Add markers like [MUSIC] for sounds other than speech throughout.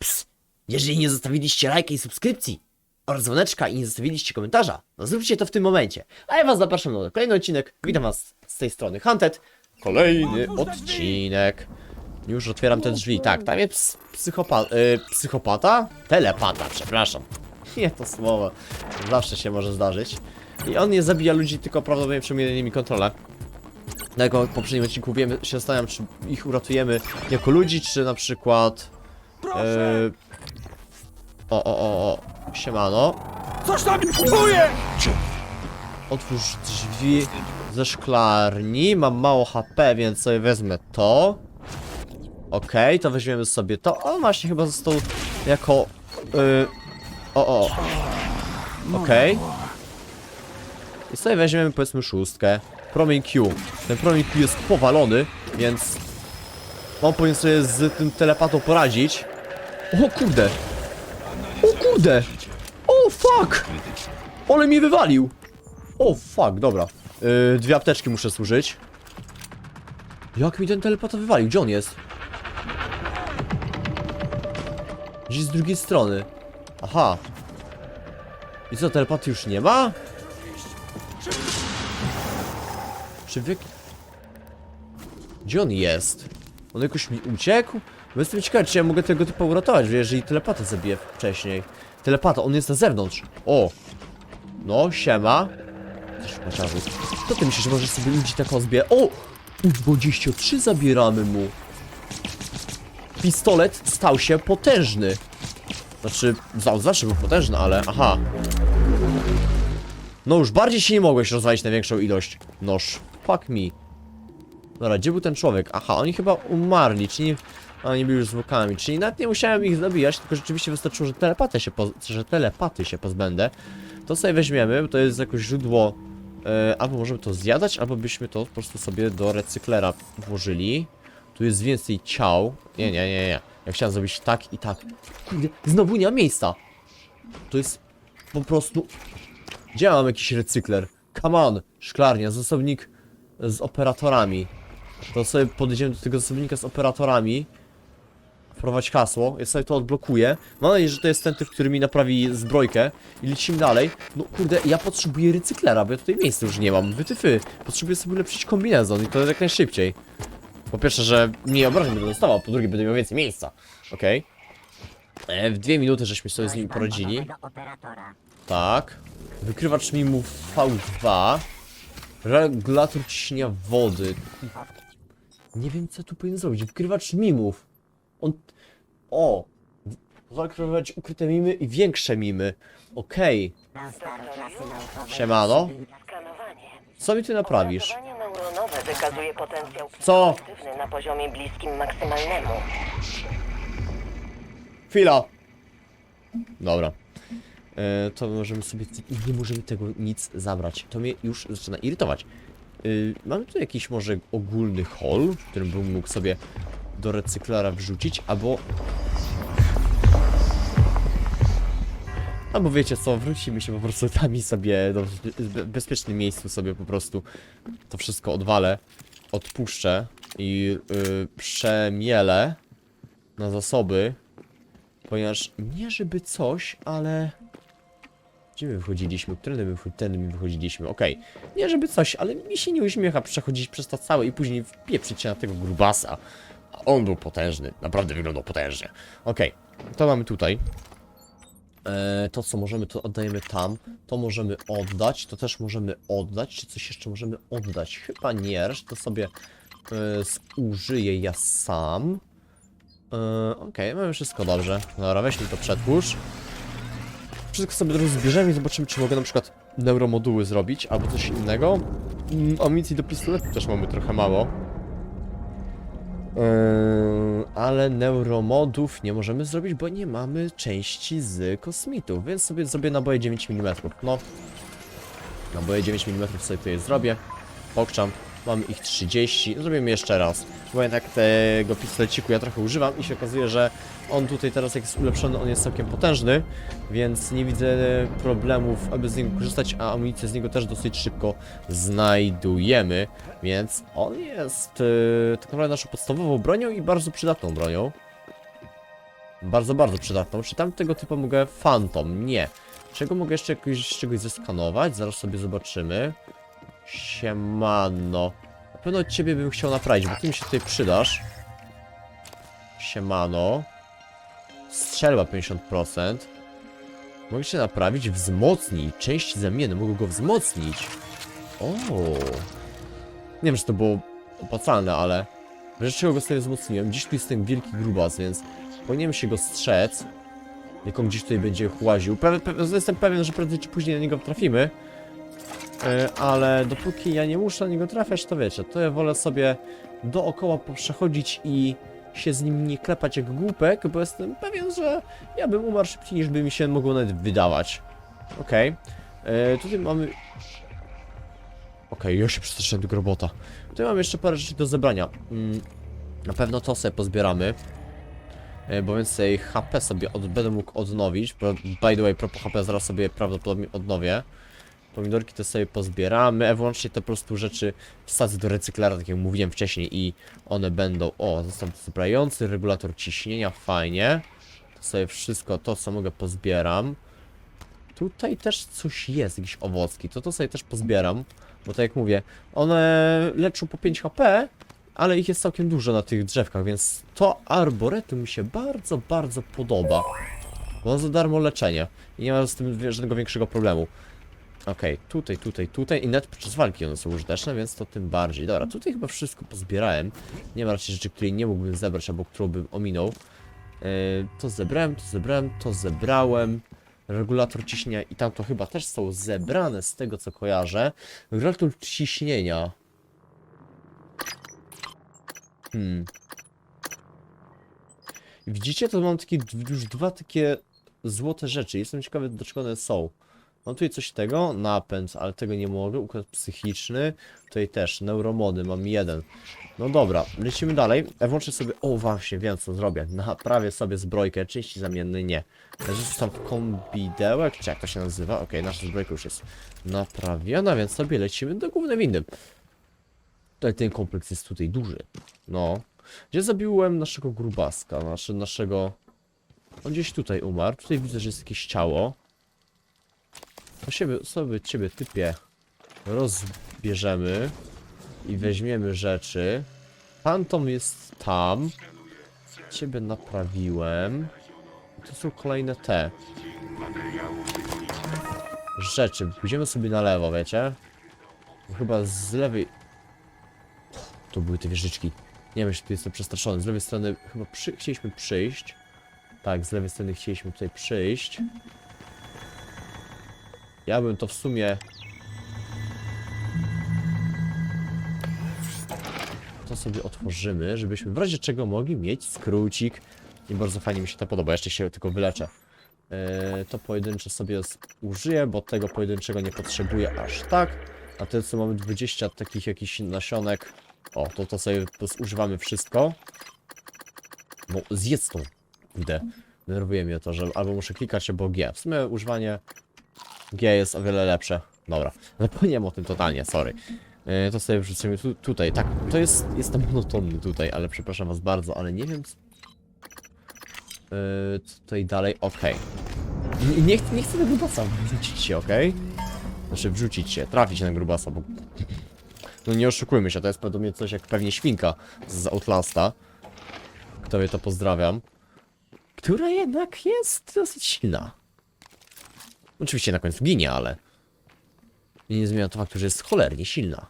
Ps, jeżeli nie zostawiliście lajka i subskrypcji oraz dzwoneczka i nie zostawiliście komentarza, to zróbcie to w tym momencie. A ja was zapraszam na kolejny odcinek. Witam was z tej strony Hunted. Kolejny odcinek. Już otwieram te drzwi. Tak, tam jest ps- psychopa y, psychopata? Telepata, przepraszam. [LAUGHS] Nie to słowo. Zawsze się może zdarzyć. I on nie zabija ludzi, tylko prawdopodobnie przejmuje nimi kontrolę. Jako w poprzednim odcinku wiemy, się zastanawiam, czy ich uratujemy jako ludzi, czy na przykład... E, o, o, o, o, siemano. Coś tam mi kupuje! Otwórz drzwi ze szklarni. Mam mało HP, więc sobie wezmę to. Okej, to weźmiemy sobie to. On właśnie chyba został jako... y, o, o. Okej. I sobie weźmiemy powiedzmy szóstkę. Promień Q. Ten promień Q jest powalony, więc... On powinien sobie z tym telepatą poradzić. O kurde! O kurde! O fuck! Ale mnie wywalił! O fuck, dobra. Yy, dwie apteczki muszę służyć. Jak mi ten telepata wywalił? Gdzie on jest? Gdzieś z drugiej strony. Aha. I co, telepaty już nie ma? Czy wy... Gdzie on jest? On jakoś mi uciekł? Bo jestem ciekawy, czy ja mogę tego typa uratować, jeżeli telepatę zabiję wcześniej. Telepata, on jest na zewnątrz. O! No, siema. Co ty myślisz, że możesz sobie ludzi tak zbie... O! U23 zabieramy mu. Pistolet stał się potężny. Znaczy, za- zawsze był potężny, ale... Aha. No już bardziej się nie mogłeś rozwalić na większą ilość. Noż. Fuck me. Dobra, gdzie był ten człowiek? Aha, oni chyba umarli, czyli... A, Oni byli już zwłokami, czyli nawet nie musiałem ich zabijać, tylko rzeczywiście wystarczyło, że telepaty się, że telepaty się pozbędę. To sobie weźmiemy, bo to jest jakoś źródło... E, albo możemy to zjadać, albo byśmy to po prostu sobie do recyklera włożyli. Tu jest więcej ciał. Nie, nie, nie, nie. Ja chciałem zrobić tak i tak. Kurde, znowu nie ma miejsca. To jest po prostu... Gdzie mam jakiś recykler? Come on! Szklarnia, zasobnik z operatorami. To sobie podejdziemy do tego zasobnika z operatorami. Wprowadź hasło, ja sobie to odblokuję. Mam nadzieję, że to jest ten typ, który mi naprawi zbrojkę. I lecimy dalej. No kurde, ja potrzebuję recyklera, bo ja tutaj miejsca już nie mam. Wytyfy. Potrzebuję sobie ulepszyć kombinezon i to jak najszybciej. Po pierwsze, że mniej obrażeń będę dostawał, po drugie będę miał więcej miejsca. Okej. E, W dwie minuty żeśmy sobie z nim poradzili. Tak. Wykrywacz mimów V2. Regulator ciśnienia wody. Nie wiem, co tu powinien zrobić. Wykrywacz mimów. On... O! Zakrywać ukryte mimy i większe mimy. Okej. Siemano. Skanowanie. Co mi ty naprawisz? Neuronowe wykazuje potencjał Co? na poziomie bliskim maksymalnemu. Chwila. Dobra. E, to możemy sobie... Nie możemy tego nic zabrać. To mnie już zaczyna irytować. E, mamy tu jakiś może ogólny hol, w którym bym mógł sobie do recyklera wrzucić, albo... Albo wiecie co, wrócimy się po prostu tam i sobie do be- bezpiecznym miejscu sobie po prostu to wszystko odwalę, odpuszczę i yy, przemielę na zasoby, Ponieważ nie żeby coś, ale... Gdzie my wychodziliśmy? Którędy my wychodziliśmy? Okej. Nie żeby coś, ale mi się nie uśmiecha przechodzić przez to całe i później wpieprzyć się na tego grubasa. On był potężny. Naprawdę wyglądał potężnie. Okej. To mamy tutaj. E, to co możemy, to oddajemy tam. To możemy oddać. To też możemy oddać. Czy coś jeszcze możemy oddać? Chyba nie. Resztę sobie e, użyję ja sam. Yy, Okej, mamy wszystko dobrze. Dobra, weźmy to przetwórz. Wszystko sobie teraz zbierzemy i zobaczymy, czy mogę na przykład neuromoduły zrobić, albo coś innego. Mm, amunicji do pistoletu też mamy trochę mało. Yy, ale neuromodów nie możemy zrobić, bo nie mamy części z kosmitów, więc sobie zrobię naboje 9 mm. No, naboje 9 mm sobie tutaj zrobię. Pokczam. Mamy ich 30. Zrobimy jeszcze raz. Bo jednak tego pistoleciku ja trochę używam i się okazuje, że on tutaj teraz jak jest ulepszony, on jest całkiem potężny, więc nie widzę problemów, aby z niego korzystać, a amunicję z niego też dosyć szybko znajdujemy, więc on jest yy, tak naprawdę naszą podstawową bronią i bardzo przydatną bronią. Bardzo, bardzo przydatną. Czy tam tego typu mogę Phantom? Nie. Czego mogę jeszcze jakoś, czegoś zeskanować? Zaraz sobie zobaczymy. Siemano. Na pewno ciebie bym chciał naprawić, bo ty mi się tutaj przydasz. Siemano. Strzelba 50%. Mogę się naprawić, wzmocnij. Części zamienne, mogę go wzmocnić. O. Nie wiem, czy to było opłacalne, ale... Czego go sobie wzmocniłem? Gdzieś tu jest ten wielki grubas, więc powinienem się go strzec. Jak on gdzieś tutaj będzie łaził. Pe pe jestem pewien, że prędzej czy później na niego trafimy. E, ale dopóki ja nie muszę na niego trafiać, to wiecie, to ja wolę sobie dookoła przechodzić i się z nim nie klepać jak głupek, bo jestem pewien, że ja bym umarł szybciej niż by mi się mogło nawet wydawać. Okej. E, Tutaj mamy... Okej, ja się przestraszyłem tego robota. Tutaj mam jeszcze parę rzeczy do zebrania. Mm, na pewno to sobie pozbieramy. E, Bo więcej HP sobie od, będę mógł odnowić. By the way, propos HP zaraz sobie prawdopodobnie odnowię. Pomidorki to sobie pozbieramy, wyłącznie te po prostu rzeczy wsadzę do recyklara, tak jak mówiłem wcześniej i one będą, o, zestaw sprający, regulator ciśnienia, fajnie. To sobie wszystko, to co mogę pozbieram. Tutaj też coś jest, jakieś owocki, to to sobie też pozbieram, bo tak jak mówię, one leczą po 5 HP, ale ich jest całkiem dużo na tych drzewkach, więc to arboretum mi się bardzo, bardzo podoba. Bo za darmo leczenie i nie ma z tym żadnego większego problemu. Okej, tutaj, tutaj, tutaj i nawet podczas walki one są użyteczne, więc to tym bardziej. Dobra, tutaj chyba wszystko pozbierałem. Nie ma raczej rzeczy, której nie mógłbym zebrać, albo którą bym ominął. Yy, to zebrałem, to zebrałem, to zebrałem. Regulator ciśnienia i tam to chyba też są zebrane z tego co kojarzę. Regulator ciśnienia. Hmm. Widzicie, to mam takie już dwa takie złote rzeczy. Jestem ciekawy, do czego one są. Mam tutaj coś tego, napęd, ale tego nie mogę, układ psychiczny, tutaj też, neuromody, mam jeden. No dobra, lecimy dalej, ja włączę sobie, o właśnie, wiem co zrobię, naprawię sobie zbrojkę, części zamienne nie. Tam kombidełek, czy jak to się nazywa, okej, nasza zbrojka już jest naprawiona, więc sobie lecimy do głównej windy. Tutaj ten kompleks jest tutaj duży, no. Gdzie zabiłem naszego grubaska, nasze, naszego... On gdzieś tutaj umarł, tutaj widzę, że jest jakieś ciało. To siebie, sobie ciebie typie rozbierzemy i weźmiemy rzeczy. Phantom jest tam. Ciebie naprawiłem. I tu są kolejne te rzeczy. Pójdziemy sobie na lewo, wiecie? Chyba z lewej. To były te wieżyczki. Nie wiem, czy tu jestem przestraszony. Z lewej strony chyba przy... chcieliśmy przyjść. Tak, z lewej strony chcieliśmy tutaj przyjść. Ja bym to w sumie... To sobie otworzymy, żebyśmy w razie czego mogli mieć skrócik. I bardzo fajnie mi się to podoba, jeszcze się tylko wyleczę. Eee, to pojedyncze sobie użyję, bo tego pojedynczego nie potrzebuję aż tak. A te co mamy 20 takich jakichś nasionek. O, to to sobie używamy wszystko. No, zjedz tą. Kurde. Denerwuje mnie to, że albo muszę klikać, albo G. W sumie używanie G jest o wiele lepsze. Dobra, zapomniałem o tym totalnie, sorry. Yy, to sobie wrzucimy tu, tutaj, tak, to jest, jestem monotonny tutaj, ale przepraszam was bardzo, ale nie wiem... Yy, tutaj dalej, okej. Nie, nie, nie chcę tego grubasa wrzucić się, okej? Znaczy wrzucić się, trafić na grubasa, bo... No nie oszukujmy się, to jest podobnie coś jak pewnie świnka z Outlasta. Kto wie, to pozdrawiam. Która jednak jest dosyć silna. Oczywiście na końcu ginie, ale nie zmienia to faktu, że jest cholernie silna.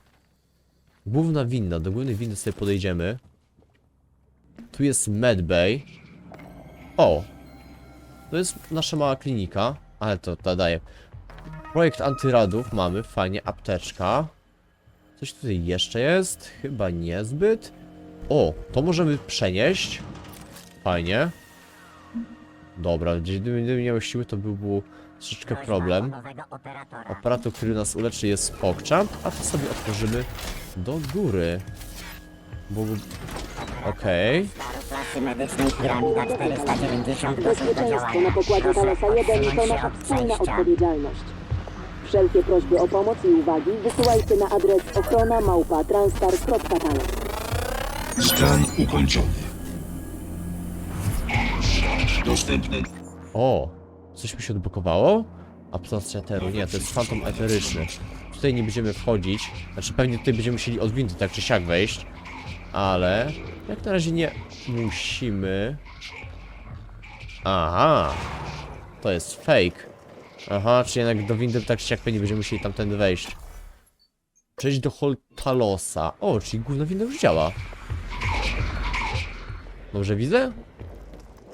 Główna winda, do głównej windy sobie podejdziemy. Tu jest medbay. O! To jest nasza mała klinika, ale to, to daje. Projekt antyradów mamy, fajnie, apteczka. Coś tutaj jeszcze jest? Chyba niezbyt. O, to możemy przenieść. Fajnie. Dobra, gdyby gdyby miały siły, to by troszeczkę problem. Operator, który nas uleczy jest pokczamp, a to sobie otworzymy do góry. Bo... Okej. klasy medycznej Piramida 490 gotów do Bezpieczeństwo na pokładzie Thalesa 1 to nasza wspólna odpowiedzialność. Wszelkie prośby o pomoc i uwagi wysyłajcie na adres ochrona małpa transtar.tales. Skan ukończony. Dostępny. O, coś mi się odblokowało? Absorpcja teru, nie, to jest fantom eteryczny. Tutaj nie będziemy wchodzić, znaczy pewnie tutaj będziemy musieli od windy tak czy siak wejść, ale jak na razie nie musimy. Aha, to jest fake. Aha, czyli jednak do windy tak czy pewnie będziemy musieli tamtędy wejść. Przejść do Holtalosa. O, czyli główna winda już działa. Dobrze widzę?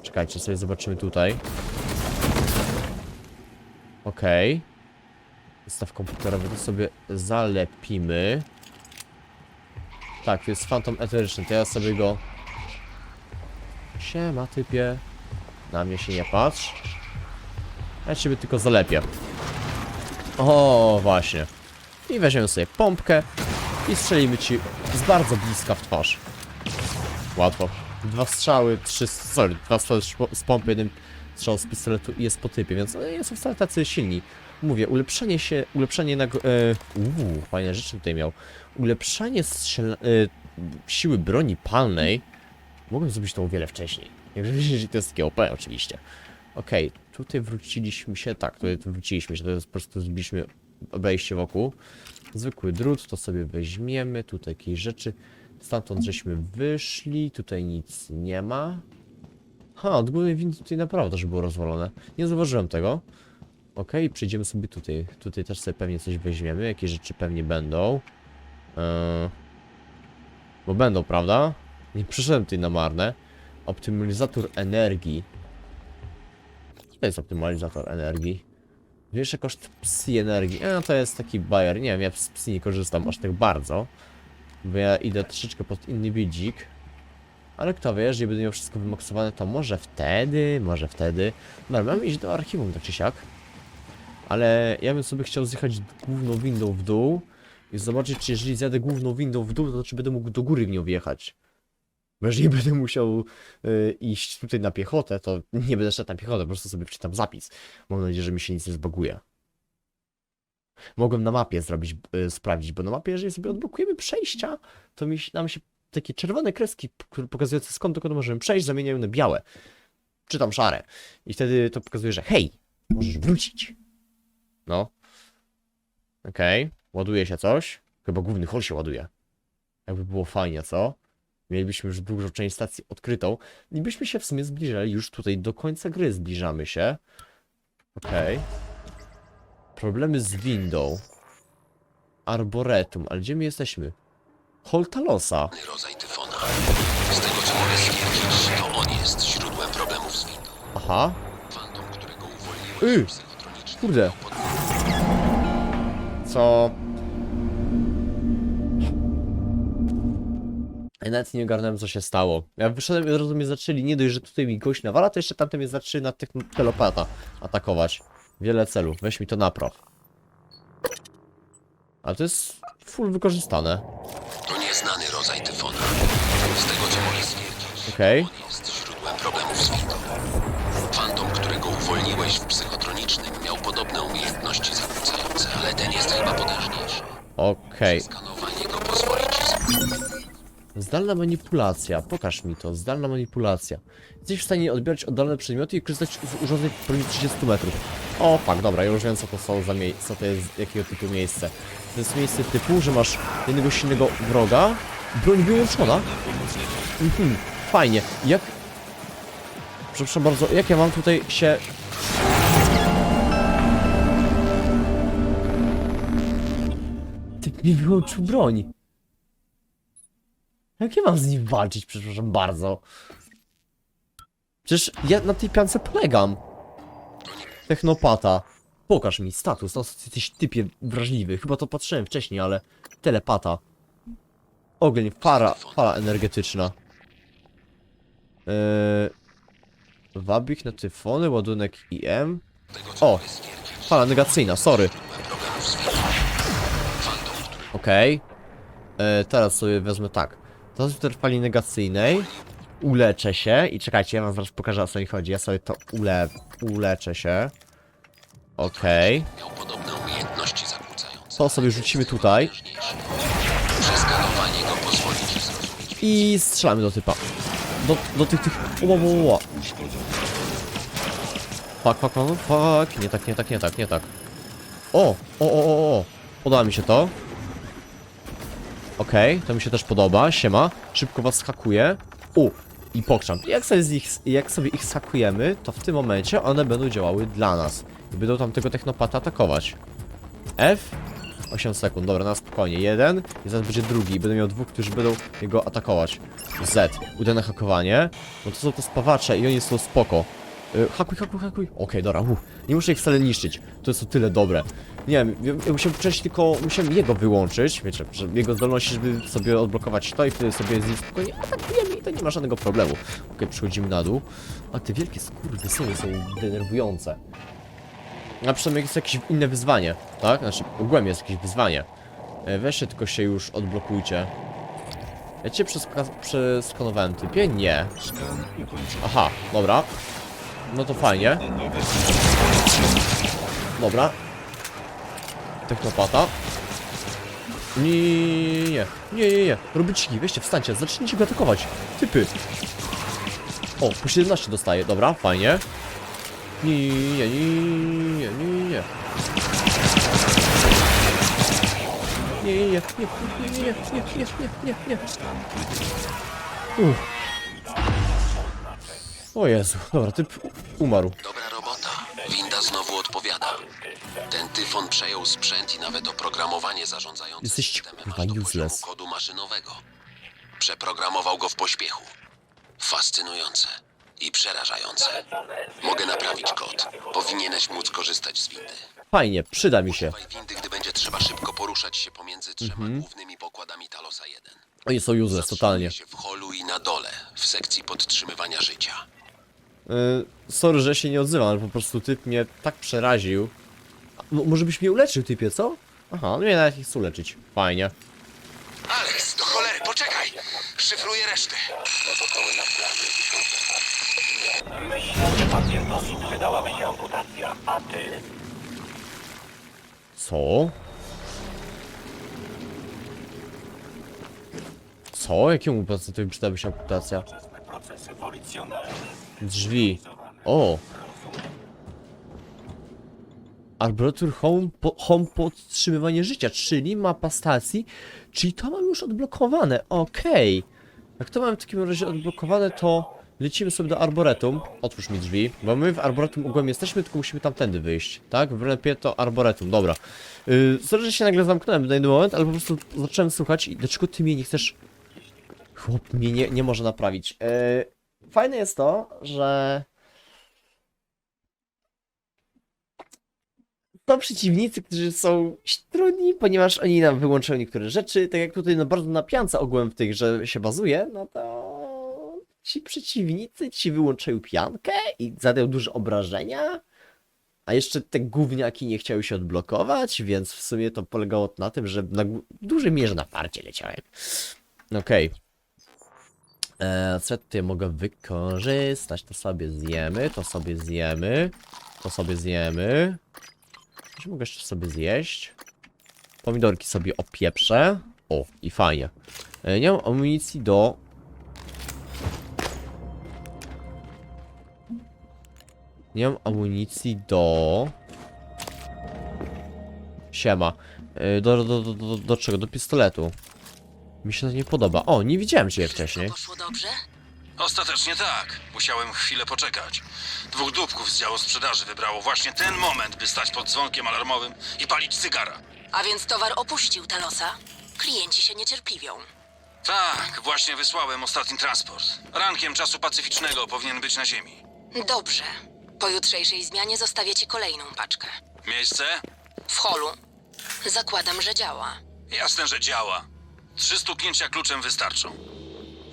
Czekajcie, sobie zobaczymy tutaj. Okej. Zestaw komputerowy to sobie zalepimy. Tak, to jest fantom eteryczny, to ja sobie go... Siema typie. Na mnie się nie patrz. Ja ciebie tylko zalepię. O, właśnie. I weźmiemy sobie pompkę i strzelimy ci z bardzo bliska w twarz. Łatwo. Dwa strzały, trzy, sorry, dwa strzały z po- z pompy, jeden strzał z pistoletu i jest po typie, więc nie są wcale tacy silni. Mówię, ulepszenie się, ulepszenie na... E, uuu, fajne rzeczy tutaj miał. Ulepszanie strzel... E, siły broni palnej. Mogłem zrobić to o wiele wcześniej. Jeżeli [LAUGHS] to jest takie OP oczywiście. Okej, tutaj wróciliśmy się, tak, tutaj wróciliśmy się, to jest po prostu zrobiliśmy obejście wokół. Zwykły drut, to sobie weźmiemy, tutaj jakieś rzeczy. Stamtąd żeśmy wyszli, tutaj nic nie ma. Ha, od głównej windy tutaj naprawdę, że było rozwalone. Nie zauważyłem tego. Okej, przejdziemy sobie tutaj. Tutaj też sobie pewnie coś weźmiemy, jakieś rzeczy pewnie będą. Eee, bo będą, prawda? Nie przyszedłem tutaj na marne. Optymalizator energii. Co to jest optymalizator energii? Większy koszt psi energii. E, no to jest taki bajer. Nie wiem, ja z psi nie korzystam aż tak bardzo. Bo ja idę troszeczkę pod inny bidzik. Ale kto wie, jeżeli będę miał wszystko wymaksowane, to może wtedy, może wtedy. Dobra, mamy iść do archiwum tak czy siak. Ale ja bym sobie chciał zjechać główną windą w dół i zobaczyć, czy jeżeli zjadę główną windą w dół, to czy będę mógł do góry w nią wjechać. Bo jeżeli będę musiał y, iść tutaj na piechotę, to nie będę szedł na piechotę, po prostu sobie wczytam zapis. Mam nadzieję, że mi się nic nie zbaguje. Mogłem na mapie zrobić, y, sprawdzić, bo na mapie, jeżeli sobie odblokujemy przejścia, to mi, nam się takie czerwone kreski, pokazujące skąd dokąd możemy przejść, zamieniają na białe. Czy tam szare. I wtedy to pokazuje, że hej, możesz wrócić. No. Okej, ładuje się coś. Chyba główny hol się ładuje. Jakby było fajnie, co? Mielibyśmy już dużą część stacji odkrytą i byśmy się w sumie zbliżali już tutaj do końca gry zbliżamy się. Okej. Problemy z windą. Arboretum, ale gdzie my jesteśmy? Holtalosa. rodzaj tyfona. Z tego co mogę stwierdzić, to on jest źródłem problemów z windą. Aha. Fantom, którego uwolniłem Y, kurde. Co? Ja nawet nie ogarnąłem co się stało. Ja wyszedłem i od razu mnie zaczęli, nie dość, że tutaj mi gość nawala, to jeszcze tamten mnie zaczyna tych telepata atakować. Wiele celów, weź mi to napraw. Ale to jest full wykorzystane. To nieznany rodzaj tyfona. Z tego co mogę stwierdzić, Okej. on jest źródłem problemów z windą. Fantom, którego uwolniłeś w psychotronicznym, miał podobne umiejętności zakłócające, ale ten jest chyba potężniejszy. Okej. Skanowanie go pozwoli ci. Zdalna manipulacja. Pokaż mi to. Zdalna manipulacja. Jesteś w stanie odbierać oddalone przedmioty i korzystać z urządzeń w promieniu 30 metrów. O, tak, dobra, ja już wiem co to są za miejsce, co to jest, jakiego typu miejsce. To jest miejsce typu, że masz jednego silnego wroga, broń wyłączona. Mhm, fajnie. Jak... Przepraszam bardzo, jak ja mam tutaj się... Typ mi wyłączył broń. Jak ja mam z nim walczyć, przepraszam bardzo? Przecież ja na tej piance polegam. Technopata. Pokaż mi status, no jesteś typie wrażliwy. Chyba to patrzyłem wcześniej, ale... Telepata. Ogień, fala, fala energetyczna. Eee... Wabik na tyfony, ładunek IM. O! Fala negacyjna, sorry. Okej. E, teraz sobie wezmę tak. To z fali negacyjnej. Uleczę się i czekajcie, ja wam zaraz pokażę o co mi chodzi. Ja sobie to ule uleczę się. Okej. Miał podobne umiejętności zakłócające. To sobie rzucimy tutaj Przeskanowanie go pozwoli ci zrozumieć i strzelamy do typa. Do, do tych tych. Ło, ło, ło. Fuck, fuck, fuck, fuck. Nie tak, nie tak, nie tak, nie tak. O, o, o, o, o. Podoba mi się to. Okej, to mi się też podoba. Siema. Szybko was hakuję. U, i pokrzam. Jak sobie, ich, jak sobie ich skakujemy, to w tym momencie one będą działały dla nas. I będą tam tego technopata atakować. F. 8 sekund, dobra, na spokojnie. Jeden i zaraz będzie drugi. I będę miał dwóch, którzy będą jego atakować. Z. Udane hakowanie. No to są te spawacze i oni są spoko. Y, hakuj, hakuj, hakuj. Okej, dobra, uff. Nie muszę ich wcale niszczyć. To jest o tyle dobre. Nie wiem, ja, musiałem wcześniej tylko, musiałem jego wyłączyć, wiecie, jego zdolności, żeby sobie odblokować to i wtedy sobie z nim spokojnie atakujemy i to nie ma żadnego problemu. Okej, przechodzimy na dół. A te wielkie skurwysyny są denerwujące. A przynajmniej jest jakieś inne wyzwanie, tak? Znaczy, ogółem jest jakieś wyzwanie. E, Weźcie tylko się już odblokujcie. Ja cię przeska- przeskanowałem typie? Nie. Aha, dobra. No to fajnie. Dobra. Technopata. Nie, nie, nie, nie, nie. Robiciki, weźcie, wstańcie, zacznijcie go atakować. Typy. O, po 17 dostaje, dobra, fajnie. Nie, nie, nie, nie, nie, nie. Nie, nie, nie, nie, nie, nie, nie, nie, nie, nie. O Jezu, dobra, typ umarł. Dobra robota. Winda znowu odpowiada. Ten tyfon przejął sprzęt i nawet oprogramowanie zarządzające Jesteście, systemem kurwa, aż do poziomu useless. kodu maszynowego. Przeprogramował go w pośpiechu. Fascynujące i przerażające. Mogę naprawić kod. Powinieneś móc korzystać z windy. Fajnie, przyda mi się. Używaj windy, gdy będzie trzeba szybko poruszać się pomiędzy trzema Mhm. głównymi pokładami Talosa 1. Oni są useless, totalnie. Się w holu i na dole, w sekcji podtrzymywania życia. Yy, sorry, że się nie odzywam, ale po prostu typ mnie tak przeraził. No, może byś mnie uleczył, typie, co? Aha, no mnie nawet nie chce uleczyć. Fajnie. Alex, do cholery, poczekaj! Szyfruję resztę. Wydałaby się amputacja, a ty? Co? Co? Jakiemu pacjentowi przydałaby się amputacja? Drzwi. O! Arburator home, po, home podtrzymywanie życia, czyli mapa stacji, czyli to mam już odblokowane, okej. Jak to mam w takim razie odblokowane, to lecimy sobie do Arboretum. Otwórz mi drzwi, bo my w Arboretum ogółem jesteśmy, tylko musimy tamtędy wyjść, tak? W Renepie to Arboretum, dobra. Yy, że się nagle zamknąłem na jeden moment, ale po prostu zacząłem słuchać i dlaczego ty mnie nie chcesz... Chłop mnie nie, nie może naprawić. Yy, fajne jest to, że to przeciwnicy, którzy są trudni, ponieważ oni nam wyłączają niektóre rzeczy, tak jak tutaj no bardzo na piance ogółem w tych, że się bazuje, no to ci przeciwnicy ci wyłączają piankę i zadają duże obrażenia, a jeszcze te gówniaki nie chciały się odblokować, więc w sumie to polegało na tym, że na dużej mierze na parcie leciałem. Okej. Eee, co ja tutaj mogę wykorzystać? To sobie zjemy, to sobie zjemy, to sobie zjemy. Czy mogę jeszcze sobie zjeść? Pomidorki sobie opieprzę. O, i fajnie. E, nie mam amunicji do... Nie mam amunicji do... Siema. E, Do, do, do, do, do czego? Do pistoletu. Mi się to nie podoba. O, nie widziałem cię wcześniej. Poszło dobrze? Ostatecznie tak. Musiałem chwilę poczekać. Dwóch dupków z działu sprzedaży wybrało właśnie ten moment, by stać pod dzwonkiem alarmowym i palić cygara. A więc towar opuścił Talosa? Klienci się niecierpliwią. Tak, właśnie wysłałem ostatni transport. Rankiem czasu pacyficznego powinien być na ziemi. Dobrze. Po jutrzejszej zmianie zostawię ci kolejną paczkę. Miejsce? W holu. Zakładam, że działa. Jasne, że działa. Trzy stuknięcia kluczem wystarczą.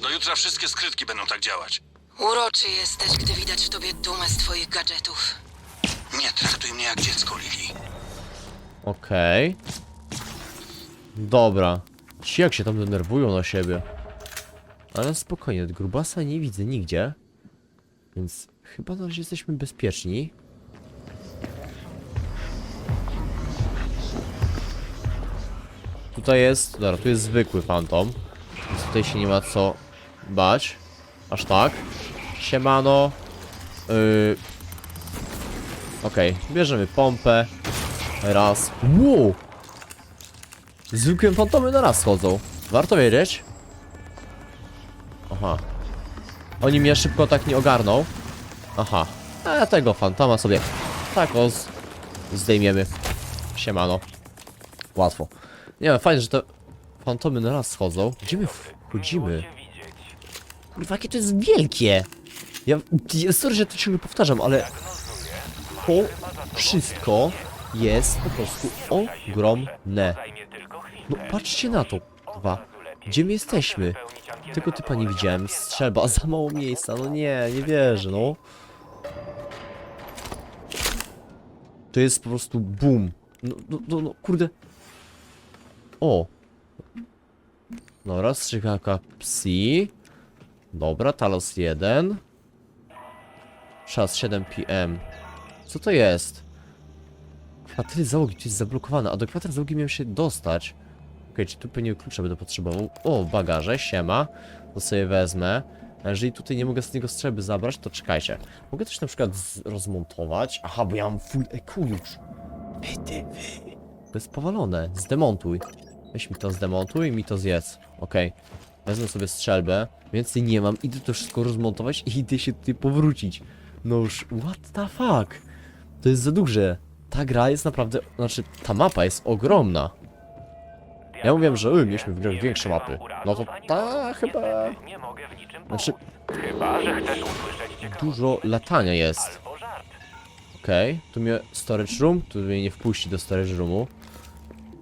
Do jutra wszystkie skrytki będą tak działać. Uroczy jesteś, gdy widać w tobie dumę z twoich gadżetów. Nie traktuj mnie jak dziecko, Lili. Okej. Dobra. Ci jak się tam denerwują na siebie. Ale spokojnie, grubasa nie widzę nigdzie. Więc chyba na razie jesteśmy bezpieczni. Tutaj jest, dobra, tu jest zwykły fantom. Więc tutaj się nie ma co bać. Aż tak. Siemano. Yy, Okej, bierzemy pompę. Raz. Wow! Zwykłym fantomy na raz chodzą. Warto wiedzieć. Aha. Oni mnie szybko tak nie ogarną. Aha. A tego fantoma sobie tak o zdejmiemy. Siemano. Łatwo. Nie wiem, fajnie, że te fantomy na raz chodzą. Gdzie my wchodzimy? Kurwa, jakie to jest wielkie! Ja, ja sorry, że to ciągle powtarzam, ale to wszystko jest po prostu ogromne. No patrzcie na to, kurwa. Gdzie my jesteśmy? Tylko typa nie widziałem. Strzelba, [LAUGHS] za mało miejsca. No nie, nie wierzę, no. To jest po prostu boom. No, no, no, no kurde. O. Dobra, strzykawka psi. Dobra, Talos 1. Czas 7 PM. Co to jest? Kwatery załogi, jest zablokowane, a do kwater załogi miałem się dostać. Okej, czy tu pewnie klucza będę potrzebował. O, bagaże, siema. To sobie wezmę. A jeżeli tutaj nie mogę z niego strzelby zabrać, to czekajcie. Mogę też na przykład rozmontować. Aha, bo ja mam full e-klucz. Ej, wy. To jest powalone. Zdemontuj. Weź mi to zdemontuj i mi to zjedz. Okej. Wezmę sobie strzelbę. Więcej nie mam. Idę to wszystko rozmontować i idę się tutaj powrócić. No już, what the fuck? To jest za duże. Ta gra jest naprawdę, znaczy ta mapa jest ogromna. Ja mówiłem, że y, mieliśmy w większe mapy. No to ta chyba... Znaczy, dużo latania jest. Okej, tu mnie storage room, tu mnie nie wpuści do storage roomu.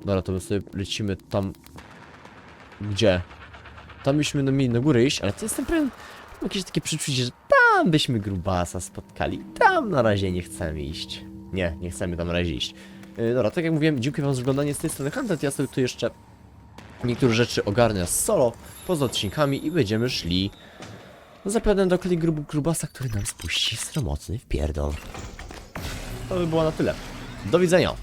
Dobra, to my sobie lecimy tam... Gdzie? Tam byśmy no, mieli na górę iść, ale to jestem pewien... mam Jakieś takie przeczucie, że tam byśmy grubasa spotkali. Tam na razie nie chcemy iść. Nie, nie chcemy tam na razie iść. Yy, dobra, tak jak mówiłem, dziękuję wam za oglądanie z tej strony Hunted. Ja sobie tu jeszcze niektóre rzeczy ogarnę z solo, poza odcinkami i będziemy szli zapewne do kli grub grubasa, który nam spuści sromocny w pierdol. To by było na tyle. Do widzenia.